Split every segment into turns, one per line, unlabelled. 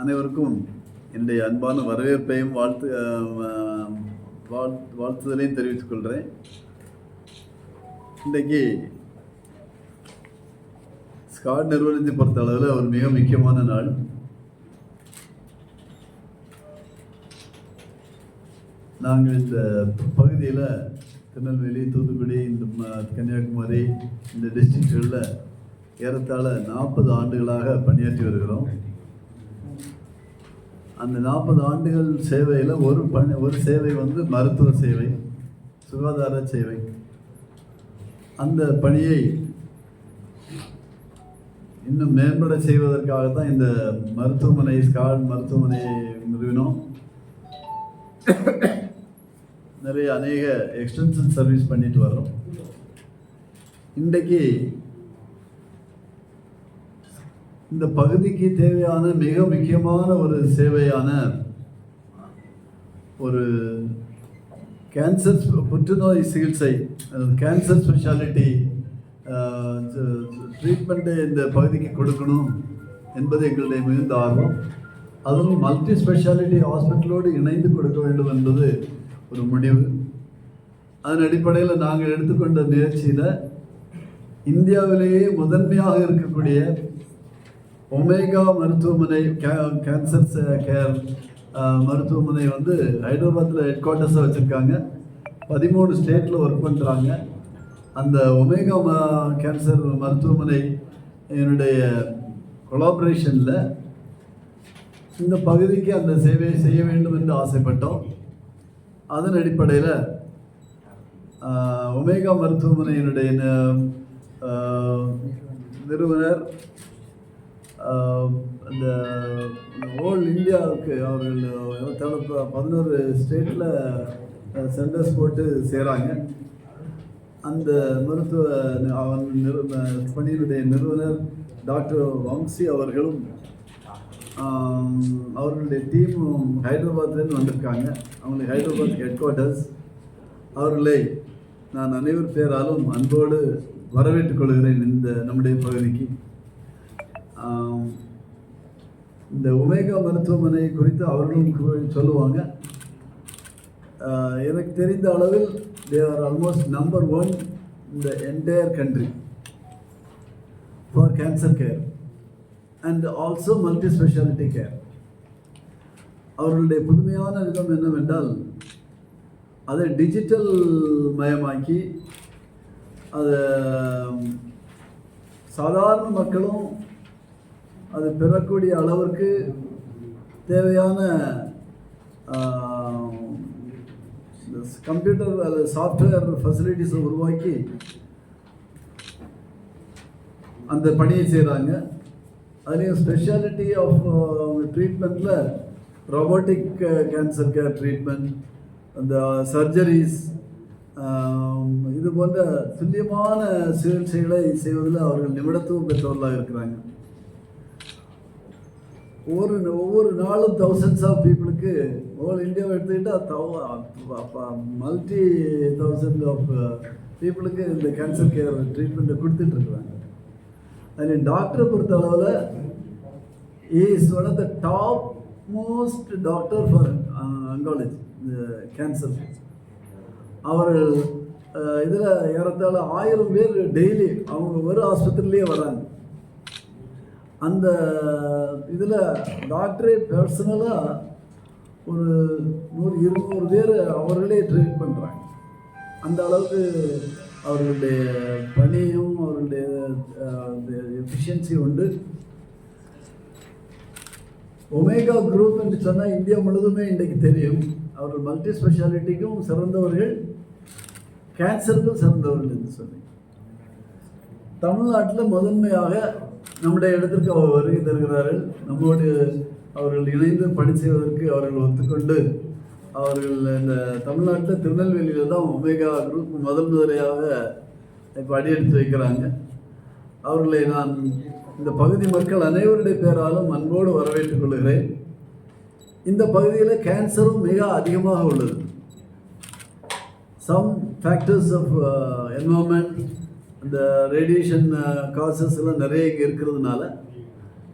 அனைவருக்கும் என்னுடைய அன்பான வரவேற்பையும் வாழ்த்து வாழ்த்து வாழ் வாழ்த்துதலையும் தெரிவித்துக் கொள்கிறேன். இன்றைக்கு ஸ்காட் நிறுவனத்தை பொறுத்த அளவில் ஒரு மிக முக்கியமான நாள். நாங்கள் இந்த பகுதியில் திருநெல்வேலி தூத்துக்குடி இந்த கன்னியாகுமரி இந்த டிஸ்ட்ரிக்ட்களில் ஏறத்தாழ நாற்பது ஆண்டுகளாக பணியாற்றி வருகிறோம். அந்த நாற்பது ஆண்டுகள் சேவையில் ஒரு பணி ஒரு சேவை வந்து மருத்துவ சேவை சுகாதார சேவை. அந்த பணியை இன்னும் மேம்பட செய்வதற்காக தான் இந்த மருத்துவமனை ஸ்காட் மருத்துவமனையை நிறுவினோம். நிறைய அநேக எக்ஸ்டென்ஷன் சர்வீஸ் பண்ணிட்டு வர்றோம். இன்றைக்கு இந்த பகுதிக்கு தேவையான மிக முக்கியமான ஒரு சேவையான ஒரு கேன்சர் புற்றுநோய் சிகிச்சை கேன்சர் ஸ்பெஷாலிட்டி ட்ரீட்மெண்ட்டை இந்த பகுதிக்கு கொடுக்கணும் என்பது எங்களுடைய மிகுந்த ஆர்வம். அதுவும் மல்டி ஸ்பெஷாலிட்டி ஹாஸ்பிட்டலோடு இணைந்து கொடுக்க வேண்டும் என்பது ஒரு முடிவு. அதன் அடிப்படையில் நாங்கள் எடுத்துக்கொண்ட முயற்சியில் இந்தியாவிலேயே முதன்மையாக இருக்கக்கூடிய ஒமேகா மருத்துவமனை கே- கேன்சர் கேர் மருத்துவமனை வந்து ஹைதராபாத்தில் ஹெட் குவார்ட்டர்ஸாக வச்சுருக்காங்க. பதிமூணு ஸ்டேட்டில் ஒர்க் பண்ணுறாங்க அந்த ஒமேகா ம கேன்சர் மருத்துவமனை என்னுடைய கொலாபரேஷனில் இந்த பகுதிக்கு அந்த சேவையை செய்ய வேண்டும் என்று ஆசைப்பட்டோம். அதன் அடிப்படையில் ஒமேகா மருத்துவமனையினுடைய நிறுவனர் இந்த அந்த ஓல் இந்தியாவுக்கு அவர்கள் ஏறத்தாழ பதினோரு ஸ்டேட்டில் சென்டர்ஸ் போட்டு செய்கிறாங்க அந்த மருத்துவ நி- அவன் நிறு பணியினுடைய நிறுவனர் டாக்டர் வம்சி அவர்களும் அவர்களுடைய டீமும் ஹைதராபாத்லேருந்து வந்திருக்காங்க. அவங்களுக்கு ஹைதராபாத் ஹெட் குவார்ட்டர்ஸ் அவர்களை நான் அனைவர் பேராலும் அன்போடு வரவேற்றுக் கொள்கிறேன் இந்த நம்முடைய பகுதிக்கு. இந்த ஒமேகா மருத்துவமனை குறித்து அவர்களும் சொல்லுவாங்க. எனக்கு தெரிந்த அளவில் they are almost number one இந்த entire country for cancer care and also multi speciality care அவர்களுடைய புதுமையான விதம் என்னவென்றால் அதை டிஜிட்டல் மயமாக்கி அதை சாதாரண மக்களும் அது பெறக்கூடிய அளவிற்கு தேவையான கம்ப்யூட்டர் அல்லது சாஃப்ட்வேர் ஃபெசிலிட்டிஸை உருவாக்கி அந்த பணியை செய்கிறாங்க அதுலேயும் ஸ்பெஷாலிட்டி ஆஃப் ட்ரீட்மெண்ட்டில் ரொபோட்டிக் கேன்சர் கேர் ட்ரீட்மெண்ட் அந்த சர்ஜரிஸ் இது போன்ற துல்லியமான சிகிச்சைகளை செய்வதில் அவர்கள் நிமிடத்துவம் பெற்றவர்களாக இருக்கிறாங்க. ஒரு ஒவ்வொரு நாளும் தௌசண்ட்ஸ் ஆஃப் பீப்புளுக்கு ஓல் இந்தியாவை எடுத்துக்கிட்டால் மல்டி தௌசண்ட் ஆஃப் பீப்புளுக்கு இந்த கேன்சர் கேர் ட்ரீட்மெண்ட்டை கொடுத்துட்ருக்குறாங்க அதில் டாக்டரை பொறுத்த அளவில் is one of the top most doctor for oncology cancer அவர்கள் இதில் ஏறத்தாழ ஆயிரம் பேர் டெய்லி அவங்க ஒரு ஆஸ்பத்திரிலேயே வராங்க. அந்த இதில் டாக்டரே பர்சனலாக ஒரு நூறு இருநூறு பேர் அவர்களே ட்ரீட் பண்ணுறாங்க அந்த அளவுக்கு அவர்களுடைய பணியும் அவர்களுடைய எஃபிஷியன்சி உண்டு. ஒமேகா குரூப் என்று சொன்னால் இந்தியா முழுதுமே இன்றைக்கு தெரியும். அவர்கள் மல்டி ஸ்பெஷாலிட்டிக்கும் சிறந்தவர்கள் கேன்சருக்கும் சிறந்தவர்கள் என்று சொல்லி தமிழ்நாட்டில் முதன்மையாக நம்முடைய இடத்திற்கு அவர் வருகை தருகிறார்கள் நம்மோடு அவர்கள் இணைந்து பணி செய்வதற்கு அவர்கள் ஒத்துக்கொண்டு அவர்கள் இந்த தமிழ்நாட்டில் திருநெல்வேலியில் தான் ஒமேகா குரூப் முதல் முதலையாக இப்போ அடியெடுத்து வைக்கிறாங்க. அவர்களை நான் இந்த பகுதி மக்கள் அனைவருடைய பேராலும் அன்போடு வரவேற்றுக் கொள்கிறேன். இந்த பகுதியில் கேன்சரும் மிக அதிகமாக உள்ளது. சம் ஃபேக்டர்ஸ் ஆஃப் என்வரன்மெண்ட் இந்த ரேடியேஷன் காசஸ் எல்லாம் நிறைய இங்கே இருக்கிறதுனால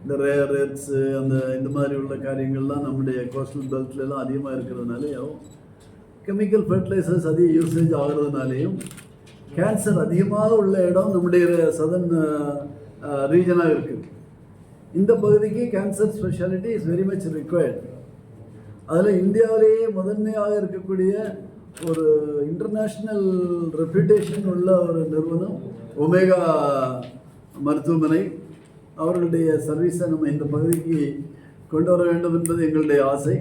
இந்த ரேர் எர்த்ஸு அந்த இந்த மாதிரி உள்ள காரியங்கள்லாம் நம்முடைய கோஸ்டல் பெல்ட்லலாம் அதிகமாக இருக்கிறதுனாலையும் கெமிக்கல் ஃபர்டிலைசர்ஸ் அதிக யூசேஜ் ஆகிறதுனாலையும் கேன்சர் அதிகமாக உள்ள இடம் நம்முடைய சதன் ரீஜனாக இருக்குது இந்த பகுதிக்கு cancer speciality is very much required அதில் இந்தியாவிலேயே முதன்மையாக இருக்கக்கூடிய ஒரு இன்டர்நேஷ்னல் ரெப்யூட்டேஷன் உள்ள ஒரு நிறுவனம் ஒமேகா மருத்துவமனை அவர்களுடைய சர்வீஸை நம்ம இந்த பகுதிக்கு கொண்டு வர வேண்டும் என்பது எங்களுடைய ஆசை.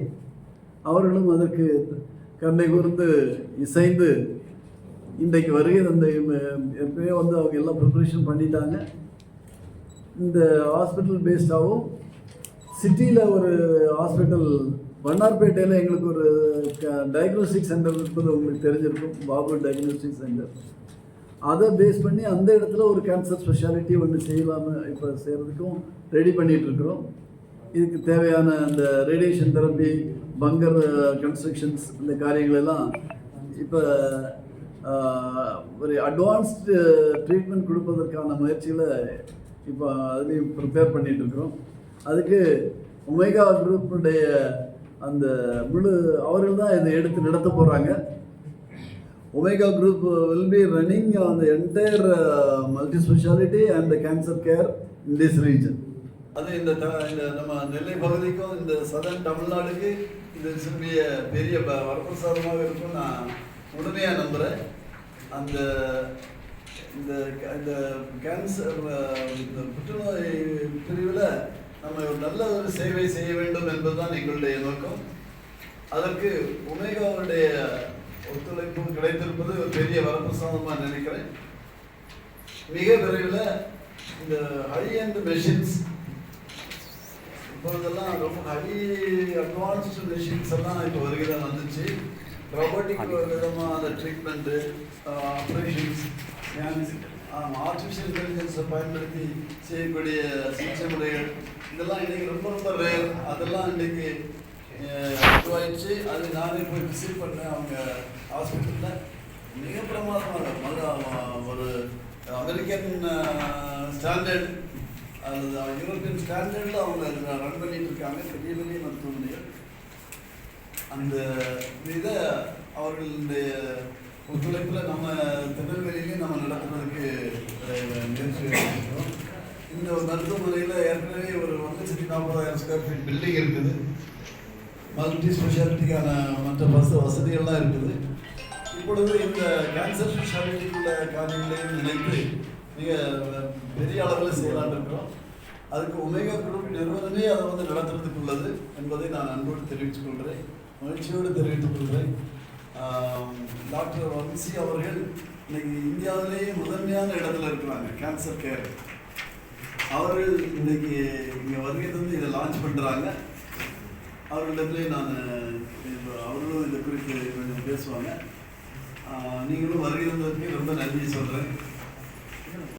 அவர்களும் அதற்கு கருணை கூர்ந்து இசைந்து இன்றைக்கு வருகை அந்த எப்பவே வந்து அவங்க எல்லாம் ப்ரிப்ரேஷன் பண்ணிட்டாங்க. இந்த ஹாஸ்பிட்டல் பேஸ்டாகவும் சிட்டியில் ஒரு ஹாஸ்பிட்டல் வண்ணார்பேட்டையில் எங்களுக்கு ஒரு டயக்னோஸ்டிக் சென்டர் இருப்பது உங்களுக்கு தெரிஞ்சிருக்கும். பாபு டயக்னோஸ்டிக் சென்டர் அதை பேஸ் பண்ணி அந்த இடத்துல ஒரு கேன்சர் ஸ்பெஷாலிட்டி ஒன்று செய்யலாம இப்போ செய்கிறதுக்கும் ரெடி பண்ணிகிட்ருக்குறோம் இதுக்கு தேவையான அந்த ரேடியேஷன் தெரப்பி பங்கர் கன்ஸ்ட்ரக்ஷன்ஸ் இந்த காரியங்களெல்லாம் இப்போ uh, ஒரு அட்வான்ஸ்டு ட்ரீட்மெண்ட் uh, கொடுப்பதற்கான முயற்சியில் இப்போ அதுலேயும் ப்ரிப்பேர் பண்ணிகிட்ருக்குறோம் அதுக்கு ஒமேகா குரூப்புடைய அந்த முழு அவர்கள் தான் இதை எடுத்து நடத்த போகிறாங்க Omega group will be running on the entire multi speciality and cancer care in this region அது இந்த த- இந்த நம்ம நெல்லை பகுதிக்கும் இந்த சதன் தமிழ்நாடுக்கு இது சிறிய பெரிய வரப்பிரசாதமாக இருக்கும். நான் உடனடியாக நம்புகிறேன் அந்த இந்த இந்த கேன்சர் இந்த புற்றுநோய் பிரிவில் நம்ம ஒரு நல்ல ஒரு சேவை செய்ய வேண்டும் என்பதுதான் எங்களுடைய நோக்கம். அதற்கு உமேகாவுடைய ஒத்துழைப்பு கிடைத்திருப்பது ஒரு பெரிய வரப்பிரசாதமாக நினைக்கிறேன். மிக விரைவில் இந்த ஹை அண்ட் மெஷின்ஸ் இப்பொழுதெல்லாம் ரொம்ப ஹை அட்வான்ஸ்டு மெஷின்ஸ் எல்லாம் இப்போ வருகிறதா வந்துச்சு. ரோபோட்டிக் விதமான ட்ரீட்மெண்ட்டு ஆப்ரேஷன்ஸ் ஆர்டிஃபிஷியல் இன்டெலிஜென்ஸை பயன்படுத்தி செய்யக்கூடிய சிகிச்சை முறைகள் இதெல்லாம் இன்னைக்கு ரொம்ப ரொம்ப ரேர் அதெல்லாம் இன்னைக்கு இதுவாயிடுச்சு அது நானே போய் விசிட் பண்ணேன் அவங்க ஹாஸ்பிட்டலில் மிக பிரமாதமாக ஒரு அமெரிக்கன் ஸ்டாண்டர்ட் அல்லது யூரோப்பியன் ஸ்டாண்டர்டில் அவங்க ரன் பண்ணிட்டு இருக்காங்க. பெரிய பெரிய மருத்துவமனைகள். அந்த இதை அவர்களுடைய ஒத்துழைப்பில் நம்ம திருநெல்வேலியிலையும் நம்ம நடத்துறதுக்கு முயற்சி எடுக்கிறோம் இந்த ஒரு மருத்துவமனையில் ஏற்கனவே ஒரு ஒரு லட்சத்தி நாற்பதாயிரம் ஸ்கொயர் ஃபீட் பில்டிங் இருக்குது. மல்டி ஸ்பெஷாலிட்டிக்கான மற்ற பஸ் வசதிகள்லாம் இருக்குது. இப்பொழுது இந்த கேன்சர் ஸ்பெஷாலிட்டிக்குள்ள காரியங்களையும் நினைத்து மிக பெரிய அளவில் செய்யலாம்னு இருக்கிறோம். அதுக்கு ஒமேகா குரூப் நிறுவனமே அதை வந்து நடத்துறதுக்கு உள்ளது என்பதை நான் அன்போடு தெரிவித்துக் கொள்கிறேன். மகிழ்ச்சியோடு தெரிவித்துக் கொள்கிறேன். டாக்டர் வம்சி அவர்கள் இன்னைக்கு இந்தியாவிலேயே முதன்மையான இடத்துல இருக்கிறாங்க கேன்சர் கேர் அவர்கள் இன்னைக்கு இங்கே வருகை வந்து இதை லான்ச் பண்ணுறாங்க அவர்களிடத்துலேயே நான் அவர்களும் இதை குறித்து கொஞ்சம் பேசுவாங்க. நீங்களும் வருகை வந்ததுக்கு ரொம்ப நன்றி சொல்கிறேன்